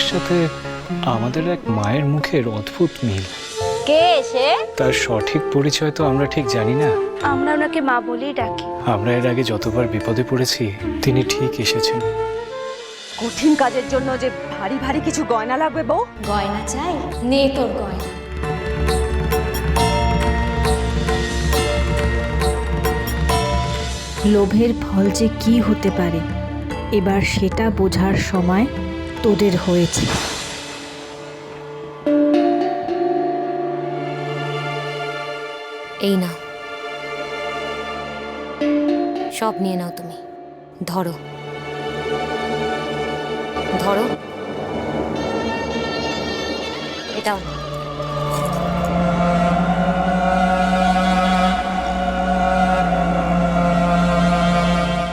মানুষটির সাথে আমাদের এক মায়ের মুখের অদ্ভুত মিল। কে সে তার সঠিক পরিচয় তো আমরা ঠিক জানি না। আমরা ওনাকে মা বলেই ডাকি। আমরা এর আগে যতবার বিপদে পড়েছি তিনি ঠিক এসেছেন। কঠিন কাজের জন্য যে ভারী ভারী কিছু গয়না লাগবে বউ? গয়না চাই? নে তোর গয়না। লোভের ফল যে কি হতে পারে এবার সেটা বোঝার সময় তোদের হয়েছে। এই না সব নিয়ে নাও তুমি। ধরো। ধরো। এটাও।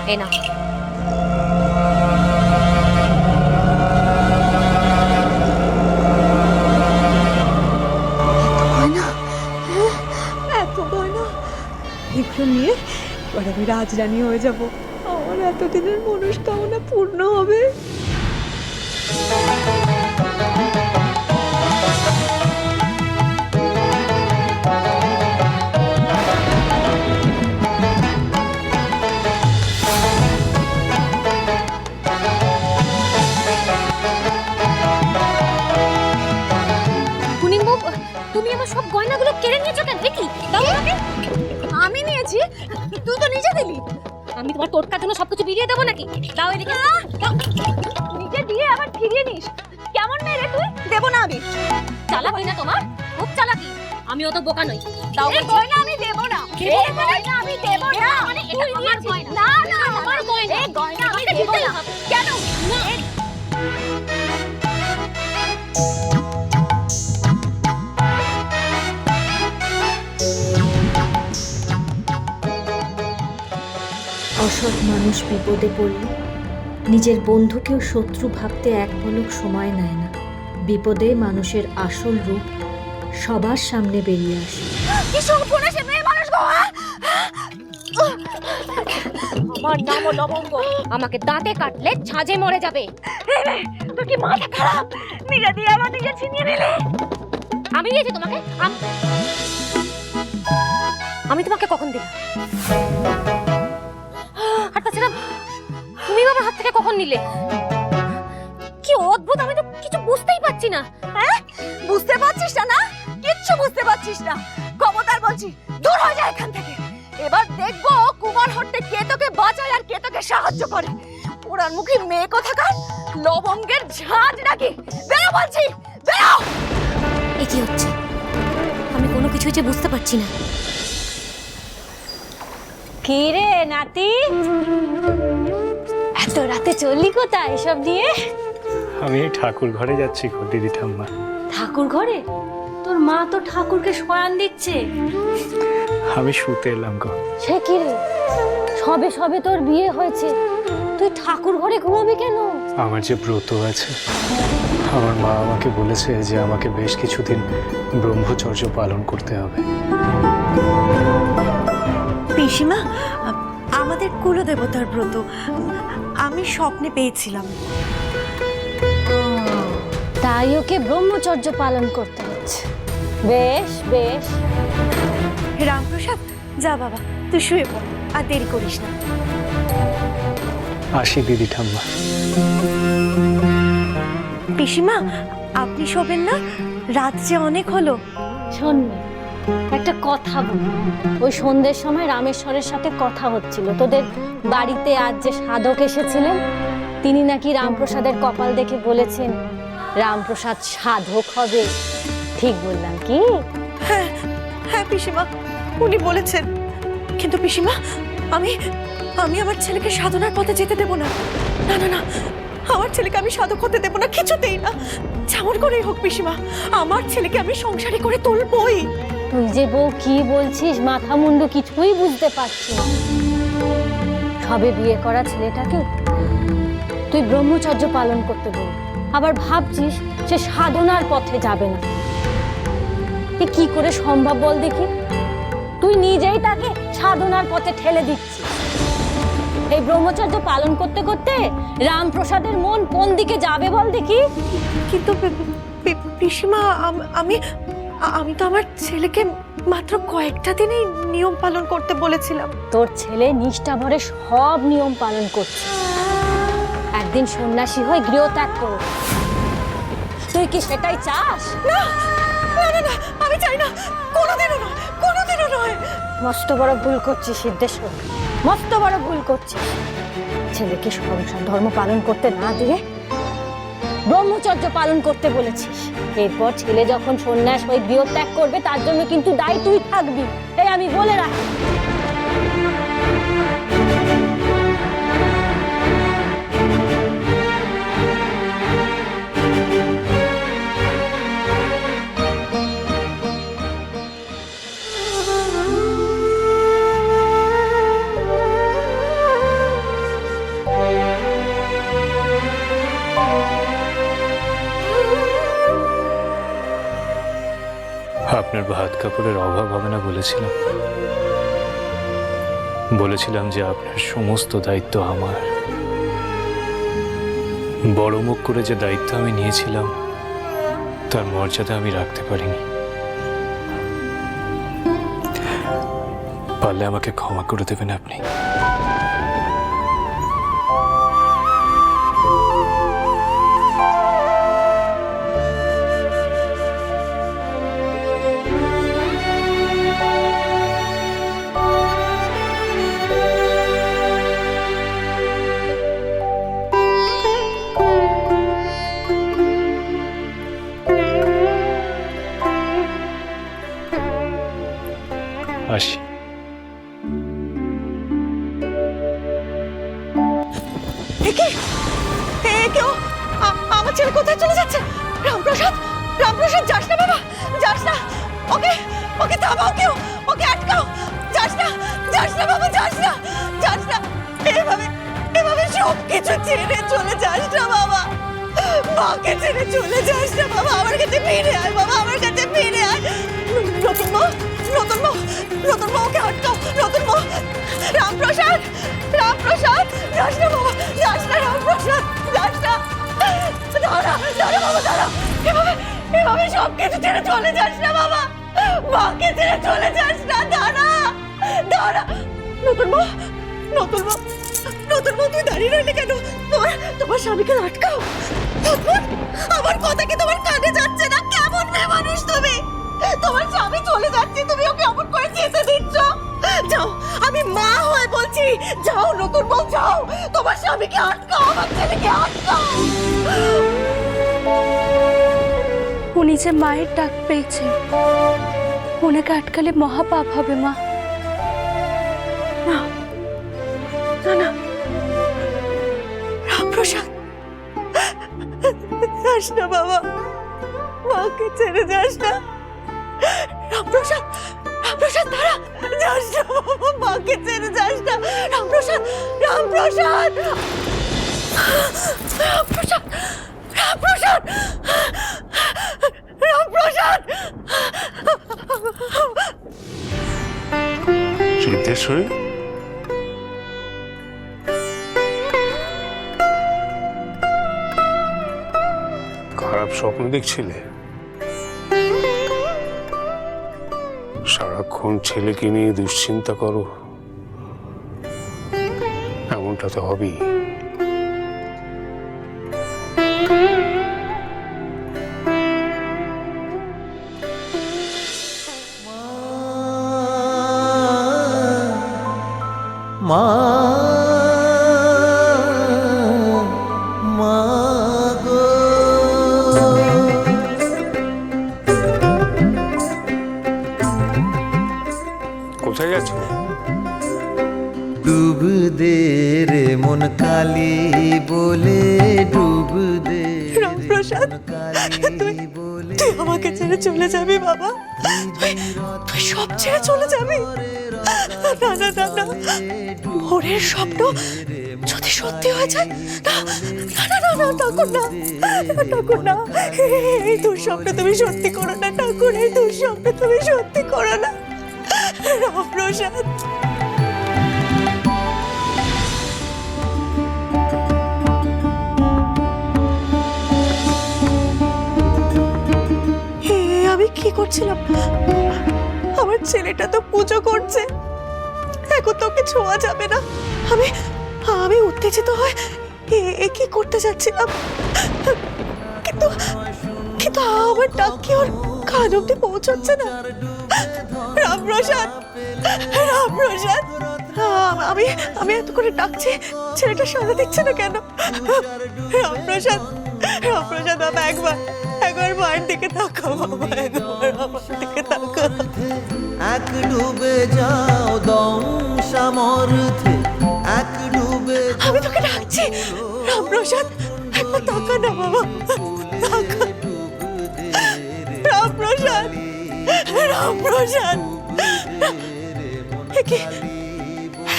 এই নাও। আমি রাজরানী হয়ে যাব। আমার এতদিনের মনস্কামনা পূর্ণ হবে। তোমার টোটকার জন্য সবকিছু বিরিয়ে দেবো নাকি? দাও এদিকে। দাও। নিজে দিয়ে আবার ফিরিয়ে নিস। কেমন মেয়ে রে তুই? দেবো না আমি। চালাকি না তোমার? খুব চালাকি। আমি অত বোকা নই। দাও এই। গয়না আমি দেবো না। গয়না আমি দেবো না। মানে এটা আমার। গয়না। না না আমার গয়না। এই গয়না। আমি দেবো না। কেন? না। অসৎ মানুষ বিপদে পড়লে নিজের বন্ধুকেও শত্রু ভাবতে এক পলক সময় নেয় না। বিপদে মানুষের আসল রূপ সবার সামনে বেরিয়ে আসে। হ্যাঁ? আমার নামও লবঙ্গ আমাকে দাঁতে কাটলে ছাজে মরে যাবে। তোর কি মাথা খারাপ? নিজে দিয়ে আমার নিজে ছিনিয়ে নিলে। আমি দিয়েছি তোমাকে আমি তোমাকে কখন দিলাম? তুমি আমার হাত থেকে কখন নিলে? কি অদ্ভুত আমি তো কিছু বুঝতেই পারছি না। হ্যাঁ? বুঝতে পারছিস না না? কিচ্ছু বুঝতে পারছিস না। ক্ষমতার বলছি দূর হয়ে যায় এখান থেকে। এবার দেখব কুমার হট্টে কে তোকে বাঁচায় আর কে তোকে সাহায্য করে। পোড়ার মুখী মেয়ে কোথাকার? লবঙ্গের ঝাঁজ নাকি? বেরো বলছি বেরো! এ কি হচ্ছে? আমি কোনো কিছুই যে বুঝতে পারছি না। কি রে নাতি? এত রাতে চললি কোথায় এসব নিয়ে? আমি ঠাকুর ঘরে যাচ্ছি গো দিদি ঠাম্মা। ঠাকুর ঘরে? তোর মা তো ঠাকুরকে শয়ান দিচ্ছে। আমি শুতে এলাম গো। সে কি রে? সবে সবে তোর বিয়ে হয়েছে। তুই ঠাকুর ঘরে ঘুমাবি কেন? আমার যে ব্রত আছে আমার মা আমাকে বলেছে যে আমাকে বেশ কিছুদিন ব্রহ্মচর্য পালন করতে হবে। পিসিমা আমাদের কুলদেবতার ব্রত। আমি স্বপ্নে পেয়েছিলাম। তাই ওকে ব্রহ্মচর্য পালন করতে হচ্ছে। বেশ বেশ। রামপ্রসাদ যা বাবা তুই শুয়ে পড় আর দেরি করিস না। আসি দিদি ঠাম্মা। পিসিমা আপনি শোবেন না? রাত যে অনেক হলো। শোন না, একটা কথা বল। ওই সন্ধ্যের সময় রামেশ্বরের সাথে কথা হচ্ছিল। তোদের বাড়িতে আজ যে সাধক এসেছিলেন, তিনি নাকি রামপ্রসাদের কপাল দেখে বলেছেন, রামপ্রসাদ সাধক হবে। ঠিক বললাম কি? হ্যাঁ হ্যাঁ পিসিমা, উনি বলেছেন। কিন্তু পিসিমা, আমি আমি আমার ছেলেকে সাধনার পথে যেতে দেব না। না না না, আমার ছেলেকে আমি সাধক হতে দেব না, কিছুতেই না। যেমন করেই হোক পিসিমা, আমার ছেলেকে আমি সংসারী করে তুলবই। তুই যে বউ কি বলছিস, মাথা মুন্ডু কিছুই বুঝতে পারছি সবে বিয়ে করা ছেলেটাকে তুই ব্রহ্মচর্য পালন করতে বল আবার ভাবছিস সে সাধনার পথে যাবে না। কি করে সম্ভব বল দেখি? তুই নিজেই তাকে সাধনার পথে ঠেলে দিচ্ছিস। এই ব্রহ্মচর্য পালন করতে করতে রামপ্রসাদের মন কোন দিকে যাবে বল দেখি? কিন্তু পিসিমা আম- আমি তো আমার ছেলেকে মাত্র কয়েকটা দিনই নিয়ম পালন করতে বলেছিলাম। তোর ছেলে নিষ্ঠা ভরে সব নিয়ম পালন করছে। একদিন সন্ন্যাসী হয়ে গৃহত্যাগ করো। তুই কি সেটাই চাস? না না না না আমি চাই না। কোনোদিনও নয় কোনোদিনও নয়। মস্ত বড় ভুল করছিস সিদ্ধেশ্বর। মস্ত বড় ভুল করছিস। ছেলেকে সংসার ধর্ম পালন করতে না দিয়ে ব্রহ্মচর্য পালন করতে বলেছিস। এরপর ছেলে যখন সন্ন্যাস হয়ে গৃহত্যাগ করবে, তার জন্য কিন্তু দায়ী তুই থাকবি। এই আমি বলে রাখি কাপড়ের অভাব হবে না বলেছিলাম। বলেছিলাম যে আপনার সমস্ত দায়িত্ব আমার। বড় মুখ করে যে দায়িত্ব আমি নিয়েছিলাম, তার মর্যাদা আমি রাখতে পারিনি। পারলে আমাকে ক্ষমা করে দেবেন আপনি। ছেলে কোথায় চলে যাচ্ছে? রামপ্রসাদ রামপ্রসাদ, যাস না বাবা, যাস না। ওকে ওকে থামাও কেউ, ওকে আটকাও। যাস না যাস না বাবা, যাস না যাস না। এভাবে এভাবে সব কিছু ছেড়ে চলে যাস না বাবা। মাকে ছেড়ে চলে যাস না বাবা, আমার কাছে ফিরে আয় বাবা, আমার কাছে ফিরে আয়। নতুন মা নতুন মা নতুন মা, ওকে আটকাও। নতুন মা, রামপ্রসাদ রামপ্রসাদ। দাঁড়া দাঁড়া বাবা, দাঁড়া। এভাবে এভাবে সব কিছু ছেড়ে চলে যাস না বাবা। মাকে ছেড়ে চলে যাস না, দাঁড়া দাঁড়া। নতুন মা নতুন মা নতুন মা, তুই দাঁড়িয়ে রইলে কেন? তোমার তোমার স্বামীকে আটকাও। নতুন, আমার কথা কি তোমার কানে যাচ্ছে না? কেমন মেয়ে মানুষ তুমি? তোমার স্বামী চলে যাচ্ছে, তুমি ওকে অমন করে যেতে দিচ্ছ? যাও, আমি মা হয়ে বলছি যাও নতুন বউ যাও। তোমার স্বামীকে আটকাও আমার ছেলেকে আটকাও। উনি যে মায়ের ডাক পেয়েছে। ওনাকে আটকালে মহাপাপ হবে মা। না না রামপ্রসাদ যাস না বাবা। মাকে ছেড়ে যাস না। রামপ্রসাদ রামপ্রসাদ, দাঁড়া। যাস মাকে ছেড়ে যাস না। রামপ্রসাদ রামপ্রসাদ। রামপ্রসাদ রামপ্রসাদ। রামপ্রসাদ। সিদ্ধেশ্বরী খারাপ স্বপ্ন দেখছিলে? সারাক্ষণ ছেলেকে নিয়ে দুশ্চিন্তা করো। এমনটা তো হবেই। কালি বলে ডুব দে রামপ্রসাদ, বলে তুই আমাকে ছেড়ে চলে যাবি বাবা। তুই তুই সব ছেড়ে চলে যাবি। না না না না। ভোরের স্বপ্ন যদি সত্যি হয়ে যায় না না না না ঠাকুর না। ঠাকুর না। এই দুঃস্বপ্ন তুমি সত্যি করো না ঠাকুর এই দুঃস্বপ্ন তুমি সত্যি করো না। রামপ্রসাদ। করছিলাম আমার ছেলেটা তো পুজো করছে। এখন তোকে ছোঁয়া যাবে না। আমি আমি উত্তেজিত হয়ে এ- কি করতে যাচ্ছিলাম? কিন্তু কিন্তু আমার ডাক কি ওর কান অব্দি পৌঁছচ্ছে না? রামপ্রসাদ রামপ্রসাদ আমি আমি এত করে ডাকছি, ছেলেটা সাড়া দিচ্ছে না কেন? রামপ্রসাদ রামপ্রসাদ বাবা একবার একবার দিকে তাকাও বাবা একবার আমার দিকে তাকাও। এক ডুবে যাও দম সামর্থে এক ডুবে আমি তোকে ডাকছি। রামপ্রসাদ একবার তাকা না বাবা। তাকা। রামপ্রসাদ রামপ্রসাদ একে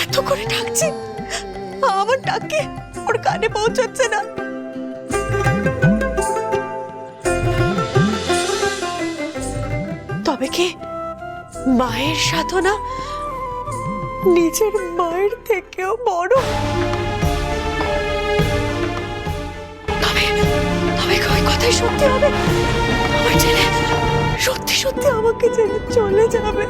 এত করে ডাকছি। আমার ডাকে। ওর কানে পৌঁছাচ্ছে না। কি মায়ের সাধনা নিজের মায়ের থেকেও বড়। তবে তবে ওই কথাই সত্যি হবে। আমার ছেলে সত্যি সত্যি আমাকে ছেড়ে চলে যাবে।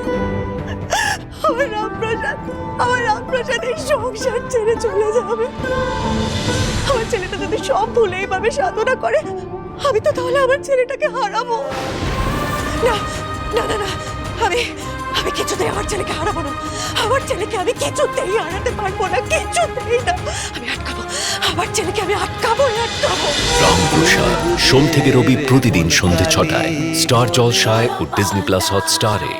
আমার রামপ্রসাদ আমার রামপ্রসাদ এই সংসার ছেড়ে চলে যাবে। আমার ছেলেটা যদি সব ভুলে এইভাবে সাধনা করে। আমি তো তাহলে আমার ছেলেটাকে হারাবো। না না না না, আমি আমি কিছুতেই আমার ছেলেকে হারাবো না। আমার ছেলেকে আমি কিছুতেই হারাতে পারব না, কিছুতেই না। আমি আটকাবো, আমার ছেলেকে আমি আটকাবো আটকাবো। রামপ্রসাদ, সোম থেকে রবি প্রতিদিন সন্ধে ছটায়। স্টার জলসায় ও ডিজনি প্লাস হট হটস্টারে।